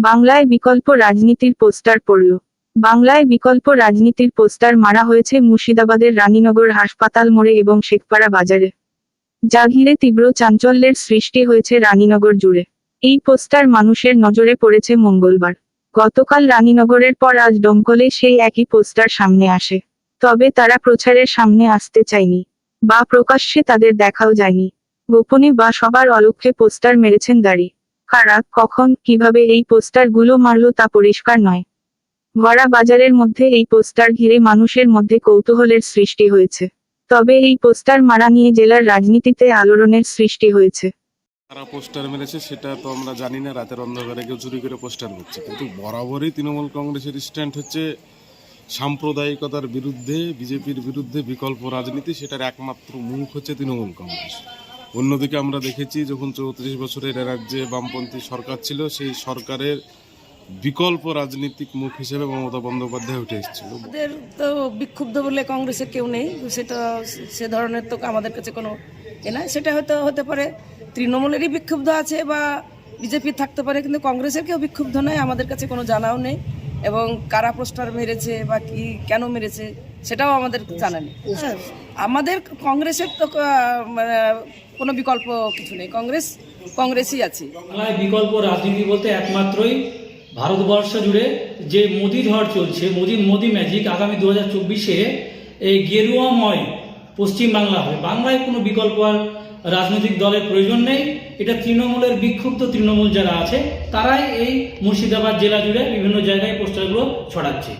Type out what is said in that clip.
বাংলায় বিকল্প রাজনীতির পোস্টার পড়ল। বাংলায় বিকল্প রাজনীতির পোস্টার মারা হয়েছে মুর্শিদাবাদের রানীনগর হাসপাতাল মোড়ে এবং শেখপাড়া বাজারে। যা ঘিরে তীব্র চাঞ্চল্যের সৃষ্টি হয়েছে রানীনগর জুড়ে। এই পোস্টার মানুষের নজরে পড়েছে মঙ্গলবার। গতকাল রানীনগরের পর আজ ডমকলে সেই একই পোস্টার সামনে আসে। তবে তারা প্রচারের সামনে আসতে চায়নি, বা প্রকাশ্যে তাদের দেখাও যায়নি। গোপনে বা সবার অলক্ষ্যে পোস্টার মেরেছেন দাড়ি। কারা, কখন, কীভাবে এই পোস্টারগুলো মারল তা পরিষ্কার নয়। ভরা বাজারের মধ্যে এই পোস্টার ঘিরে মানুষের মধ্যে কৌতূহলের সৃষ্টি হয়েছে। তবে এই পোস্টার মারা নিয়ে জেলার রাজনীতিতে আলোড়নের সৃষ্টি হয়েছে। তারা পোস্টার মেরেছে সেটা তো আমরা জানি না, রাতের অন্ধকারে কেউ চুরি করে পোস্টার করছে কিন্তু বরাবরই তৃণমূল কংগ্রেসের স্ট্যান্ড হচ্ছে সাম্প্রদায়িকতার বিরুদ্ধে, বিজেপির বিরুদ্ধে বিকল্প রাজনীতি, সেটার একমাত্র মুখ হচ্ছে তৃণমূল কংগ্রেস। অন্যদিকে আমরা দেখেছি যখন চৌত্রিশ বছরের রাজ্যে বামপন্থী সরকার ছিল, সেই সরকারের বিকল্প রাজনীতিক মুখ হিসেবে মমতা বন্দ্যোপাধ্যায় উঠে এসেছিল। ওদের তো বিক্ষুব্ধ বলে কংগ্রেসের কেউ নেই, সেটা সে ধরনের তো আমাদের কাছে কোনো এ নাই। সেটা হয়তো হতে পারে, তৃণমূলেরই বিক্ষুব্ধ আছে বা বিজেপি থাকতে পারে, কিন্তু কংগ্রেসের কেউ বিক্ষুব্ধ নয় আমাদের কাছে কোনো জানাও নেই। এবং কারা পোস্টার মেরেছে বা কি, কেন মেরেছে সেটাও আমাদের জানা নেই হ্যাঁ, আমাদের কংগ্রেসের তো মানে, কোনো বিকল্প কিছু নেই। কংগ্রেস কংগ্রেসই আছে। বাংলায় বিকল্প রাজনীতি বলতে একমাত্রই ভারতবর্ষ জুড়ে যে মোদি ঝড় চলছে মোদির মোদি ম্যাজিক আগামী দু হাজার চব্বিশে এই গেরুয়াময় পশ্চিমবাংলা হবে। বাংলায় কোনো বিকল্প আর রাজনৈতিক দলের প্রয়োজন নেই। এটা তৃণমূলের বিক্ষুব্ধ তৃণমূল যারা আছে তারাই এই মুর্শিদাবাদ জেলা জুড়ে বিভিন্ন জায়গায় পোস্টারগুলো ছড়াচ্ছে।